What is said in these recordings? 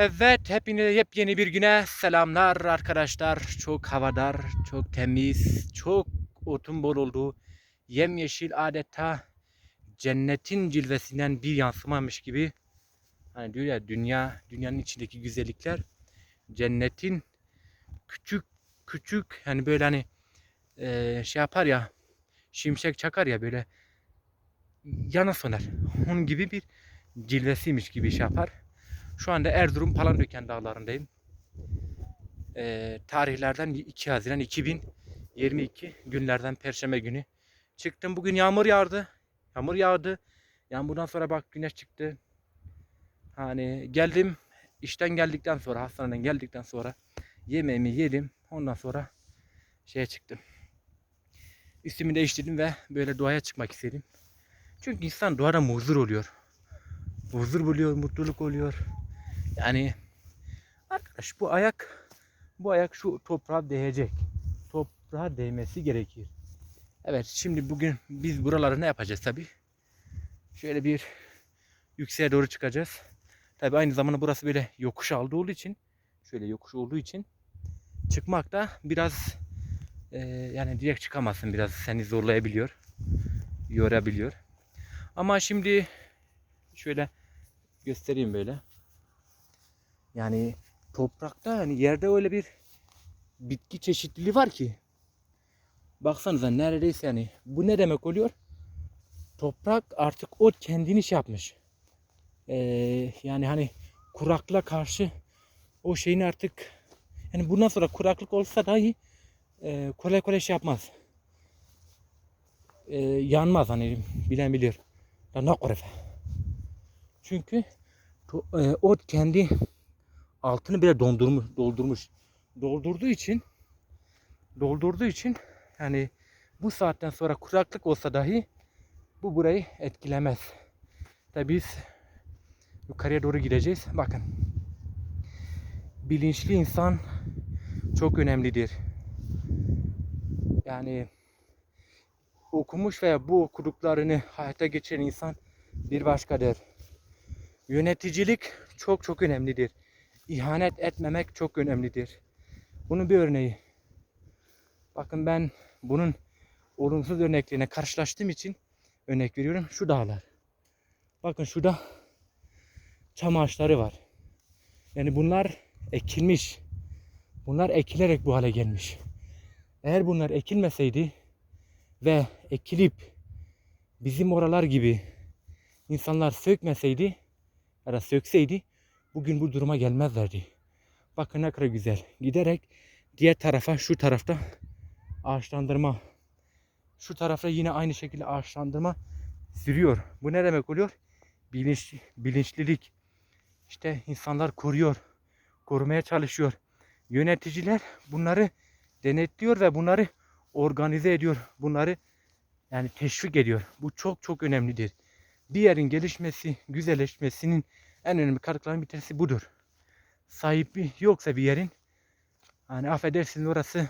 Evet, hepinize yepyeni bir güne selamlar arkadaşlar. Çok havadar, çok temiz, çok otun bol olduğu, yemyeşil adeta cennetin cilvesinden bir yansımamış gibi. Hani diyor ya dünya, dünyanın içindeki güzellikler cennetin küçük küçük hani böyle hani eee, şey yapar ya şimşek çakar ya böyle yana söner. Onun gibi bir cilvesiymiş gibi şey yapar. Şu anda Erzurum Palandöken dağlarındayım. Ee, tarihlerden 2 Haziran 2022 günlerden Perşembe günü. Çıktım bugün yağmur yağdı. Yağmur yağdı. Yağmurdan sonra bak güneş çıktı. Hani geldim işten geldikten sonra hastaneden geldikten sonra yemeğimi yedim. Ondan sonra şeye çıktım. Üstümü değiştirdim ve böyle doğaya çıkmak istedim. Çünkü insan doğada huzur oluyor. Huzur buluyor, mutluluk oluyor. Yani arkadaş bu ayak bu ayak şu toprağa değecek. Toprağa değmesi gerekir. Evet şimdi bugün biz buraları ne yapacağız tabi? Şöyle bir yükseğe doğru çıkacağız. Tabi aynı zamanda burası böyle yokuş aldığı olduğu için şöyle yokuş olduğu için çıkmak da biraz e, yani direkt çıkamazsın biraz seni zorlayabiliyor. Yorabiliyor. Ama şimdi şöyle göstereyim böyle. Yani toprakta yani yerde öyle bir bitki çeşitliliği var ki. Baksanıza neredeyse yani bu ne demek oluyor? Toprak artık o kendini şey yapmış. Ee, yani hani kuraklığa karşı o şeyini artık yani bundan sonra kuraklık olsa dahi e, kolay kolay şey yapmaz. E, yanmaz hani bilen bilir. Çünkü to- e, o kendi altını bile dondurmuş, doldurmuş. Doldurduğu için doldurduğu için yani bu saatten sonra kuraklık olsa dahi bu burayı etkilemez. Tabi biz yukarıya doğru gideceğiz. Bakın. Bilinçli insan çok önemlidir. Yani okumuş veya bu okuduklarını hayata geçiren insan bir başkadır. Yöneticilik çok çok önemlidir. İhanet etmemek çok önemlidir. Bunun bir örneği. Bakın ben bunun olumsuz örneklerine karşılaştığım için örnek veriyorum. Şu dağlar. Bakın şurada çam ağaçları var. Yani bunlar ekilmiş. Bunlar ekilerek bu hale gelmiş. Eğer bunlar ekilmeseydi ve ekilip bizim oralar gibi insanlar sökmeseydi ya da sökseydi bugün bu duruma gelmezlerdi. Bakın ne kadar güzel. Giderek diğer tarafa şu tarafta ağaçlandırma şu tarafta yine aynı şekilde ağaçlandırma sürüyor. Bu ne demek oluyor? Bilinç, bilinçlilik. İşte insanlar koruyor. Korumaya çalışıyor. Yöneticiler bunları denetliyor ve bunları organize ediyor. Bunları yani teşvik ediyor. Bu çok çok önemlidir. Bir yerin gelişmesi, güzelleşmesinin en önemli katkılarından bir tanesi budur. Sahibi yoksa bir yerin hani affedersiniz orası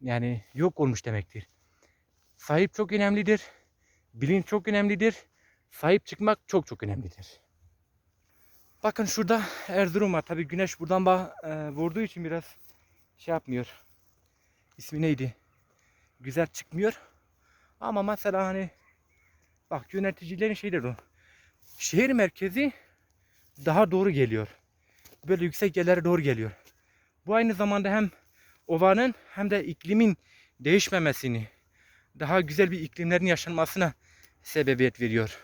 yani yok olmuş demektir. Sahip çok önemlidir. Bilinç çok önemlidir. Sahip çıkmak çok çok önemlidir. Bakın şurada Erzurum var. Tabii güneş buradan e, vurduğu için biraz şey yapmıyor. İsmi neydi? Güzel çıkmıyor. Ama mesela hani bak yöneticilerin şeyleri o. Şehir merkezi daha doğru geliyor. Böyle yüksek yerlere doğru geliyor. Bu aynı zamanda hem ovanın hem de iklimin değişmemesini, daha güzel bir iklimlerin yaşanmasına sebebiyet veriyor.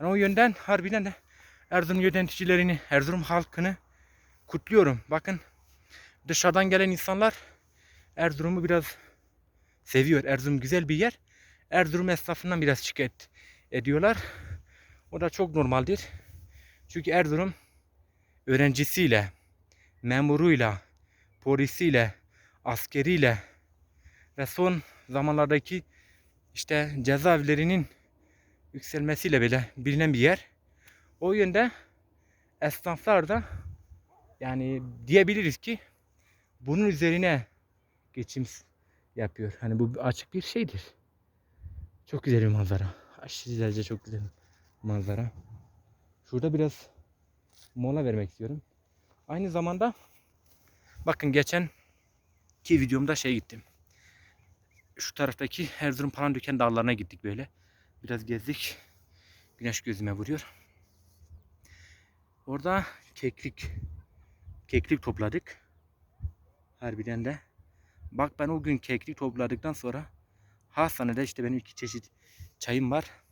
Yani o yönden harbiden de Erzurum yöneticilerini, Erzurum halkını kutluyorum. Bakın dışarıdan gelen insanlar Erzurum'u biraz seviyor. Erzurum güzel bir yer. Erzurum esnafından biraz şikayet ediyorlar. O da çok normaldir. Çünkü Erzurum öğrencisiyle, memuruyla, polisiyle, askeriyle ve son zamanlardaki işte cezaevlerinin yükselmesiyle bile bilinen bir yer. O yönde esnaflar da yani diyebiliriz ki bunun üzerine geçim yapıyor. Hani bu açık bir şeydir. Çok güzel bir manzara. Aşırı derece çok güzel manzara. Şurada biraz mola vermek istiyorum. Aynı zamanda bakın geçen ki videomda şey gittim. Şu taraftaki Erzurum Palandöken dağlarına gittik böyle. Biraz gezdik. Güneş gözüme vuruyor. Orada keklik keklik topladık. Harbiden de. Bak ben o gün keklik topladıktan sonra hastanede işte benim iki çeşit çayım var.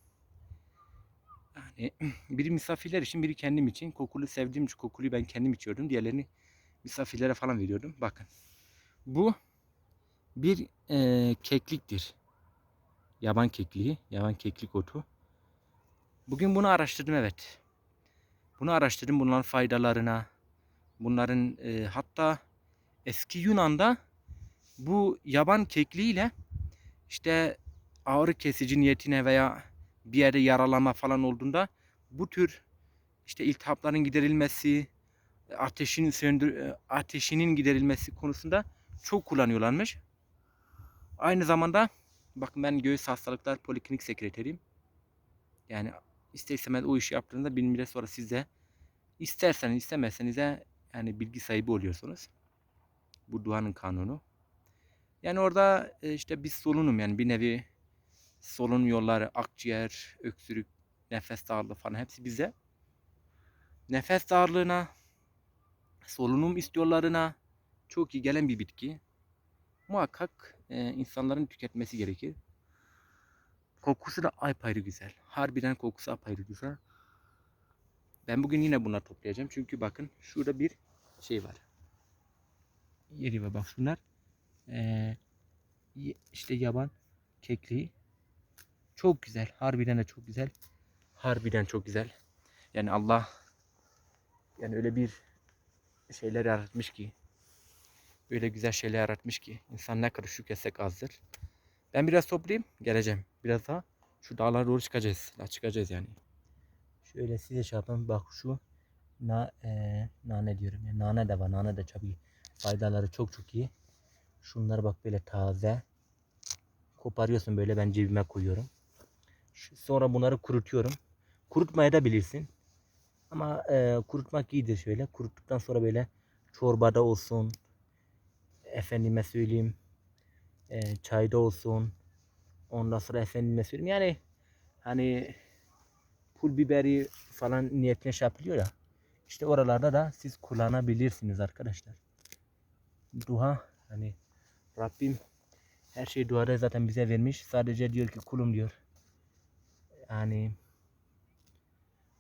Biri misafirler için biri kendim için. Kokulu sevdiğim için kokuluyu ben kendim içiyordum. Diğerlerini misafirlere falan veriyordum. Bakın. Bu bir eee, kekliktir. Yaban kekliği. Yaban keklik otu. Bugün bunu araştırdım evet. Bunu araştırdım bunların faydalarına. Bunların eee, hatta eski Yunan'da bu yaban kekliğiyle işte ağrı kesici niyetine veya bir yerde yaralama falan olduğunda bu tür işte iltihapların giderilmesi, ateşin söndür e, ateşinin giderilmesi konusunda çok kullanıyorlarmış. Aynı zamanda bakın ben göğüs hastalıklar poliklinik sekreteriyim. Yani ister istemez o işi yaptığınızda bir müddet sonra siz de isterseniz istemezseniz de yani bilgi sahibi oluyorsunuz. Bu duanın kanunu. Yani orada e, işte bir solunum yani bir nevi solunum yolları, akciğer, öksürük, nefes darlığı falan hepsi bize. Nefes darlığına, solunum istiyorlarına çok iyi gelen bir bitki. Muhakkak e, insanların tüketmesi gerekir. Kokusu da apayrı güzel. Harbiden kokusu apayrı güzel. Ben bugün yine bunları toplayacağım. Çünkü bakın şurada bir şey var. Yeri ve bak şunlar. Ee, işte yaban kekliği. Çok güzel. Harbiden de çok güzel. Harbiden çok güzel. Yani Allah yani öyle bir şeyler yaratmış ki öyle güzel şeyler yaratmış ki insan ne kadar şükretsek azdır. Ben biraz toplayayım geleceğim. Biraz daha şu dağlara doğru çıkacağız. Daha çıkacağız yani. Şöyle size şey yapayım. Bak şu na, eee, nane diyorum. ya nane de var. Nane de tabii faydaları çok çok iyi. Şunları bak böyle taze. Koparıyorsun böyle ben cebime koyuyorum. Sonra bunları kurutuyorum. Kurutmaya da bilirsin. Ama eee, kurutmak iyidir şöyle. Kuruttuktan sonra böyle çorbada olsun. Efendime söyleyeyim. eee, çayda olsun. Ondan sonra efendime söyleyeyim. Yani hani pul biberi falan niyetine şey yapılıyor ya. İşte oralarda da siz kullanabilirsiniz arkadaşlar. Dua hani Rabbim her şeyi duada zaten bize vermiş. Sadece diyor ki kulum diyor. Yani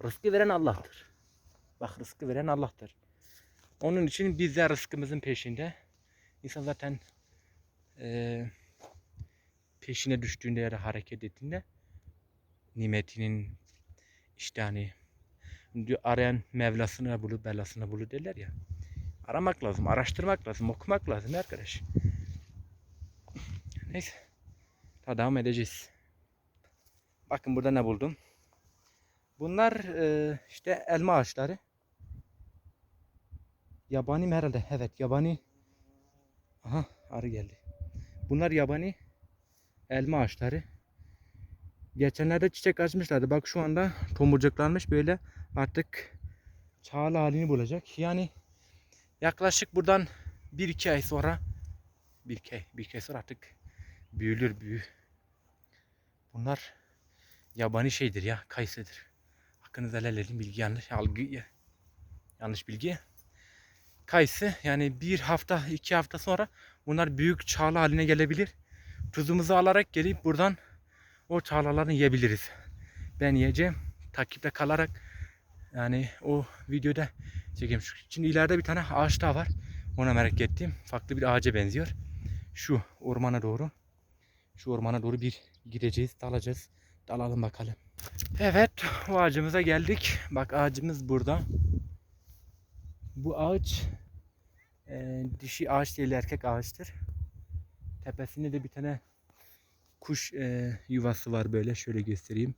rızkı veren Allah'tır. Bak rızkı veren Allah'tır. Onun için biz de rızkımızın peşinde. İnsan zaten eee, peşine düştüğünde ya da hareket ettiğinde nimetinin işte hani arayan Mevlasını bulur, belasını bulur derler ya. Aramak lazım, araştırmak lazım, okumak lazım arkadaş. Neyse. Daha devam edeceğiz. Bakın burada ne buldum. Bunlar e, işte elma ağaçları. Yabani mi herhalde? Evet yabani. Aha arı geldi. Bunlar yabani elma ağaçları. Geçenlerde çiçek açmışlardı. Bak şu anda tomurcuklanmış böyle artık çağla halini bulacak. Yani yaklaşık buradan 1-2 ay sonra bir iki ay, bir iki ay sonra artık büyülür büyü. Bunlar yabani şeydir ya kayısıdır. Hakkınızı helal edin bilgi yanlış algı yanlış bilgi. Kayısı yani bir hafta iki hafta sonra bunlar büyük çağla haline gelebilir. Tuzumuzu alarak gelip buradan o çağlalarını yiyebiliriz. Ben yiyeceğim. Takipte kalarak yani o videoda çekeyim. Şimdi ileride bir tane ağaç daha var. Ona merak ettim. Farklı bir ağaca benziyor. Şu ormana doğru. Şu ormana doğru bir gideceğiz, dalacağız. Dalalım bakalım. Evet, o ağacımıza geldik. Bak ağacımız burada. Bu ağaç e, dişi ağaç değil erkek ağaçtır. Tepesinde de bir tane kuş e, yuvası var böyle. Şöyle göstereyim.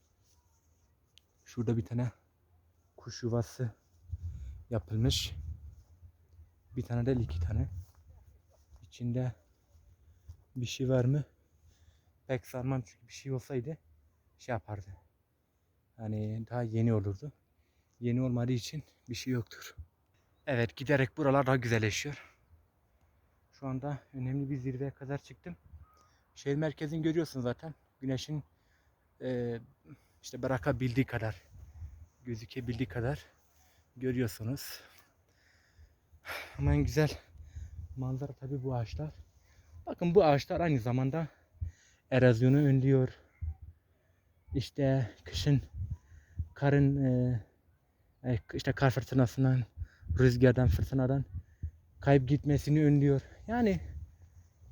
Şurada bir tane kuş yuvası yapılmış. Bir tane de iki tane. İçinde bir şey var mı? Pek sanmam çünkü bir şey olsaydı şey yapardı. Hani daha yeni olurdu. Yeni olmadığı için bir şey yoktur. Evet giderek buralar daha güzelleşiyor. Şu anda önemli bir zirveye kadar çıktım. Şehir merkezini görüyorsun zaten. Güneşin eee, işte bırakabildiği kadar, gözükebildiği kadar görüyorsunuz. Ama güzel manzara tabii bu ağaçlar. Bakın bu ağaçlar aynı zamanda erozyonu önlüyor. İşte kışın karın eee, e, işte kar fırtınasından, rüzgardan, fırtınadan kayıp gitmesini önlüyor. Yani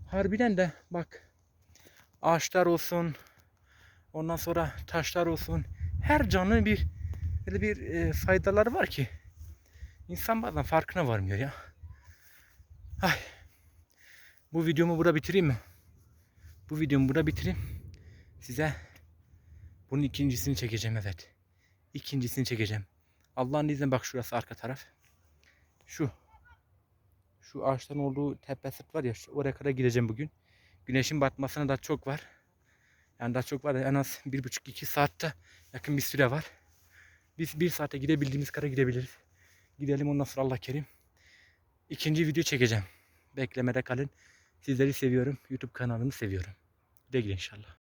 harbiden de bak ağaçlar olsun, ondan sonra taşlar olsun, her canlının bir böyle bir e, faydaları var ki insan bazen farkına varmıyor ya. Ay. Bu videomu burada bitireyim mi? Bu videomu burada bitireyim. Size bunun ikincisini çekeceğim evet. İkincisini çekeceğim. Allah'ın izniyle bak şurası arka taraf. Şu. Şu ağaçların olduğu tepe sırt var ya oraya kadar gideceğim bugün. Güneşin batmasına da çok var. Yani daha çok var. En az bir buçuk iki saatte yakın bir süre var. Biz bir saate gidebildiğimiz kadar gidebiliriz. Gidelim ondan sonra Allah kerim. İkinci video çekeceğim. Beklemede kalın. Sizleri seviyorum. YouTube kanalımı seviyorum. Güle güle inşallah.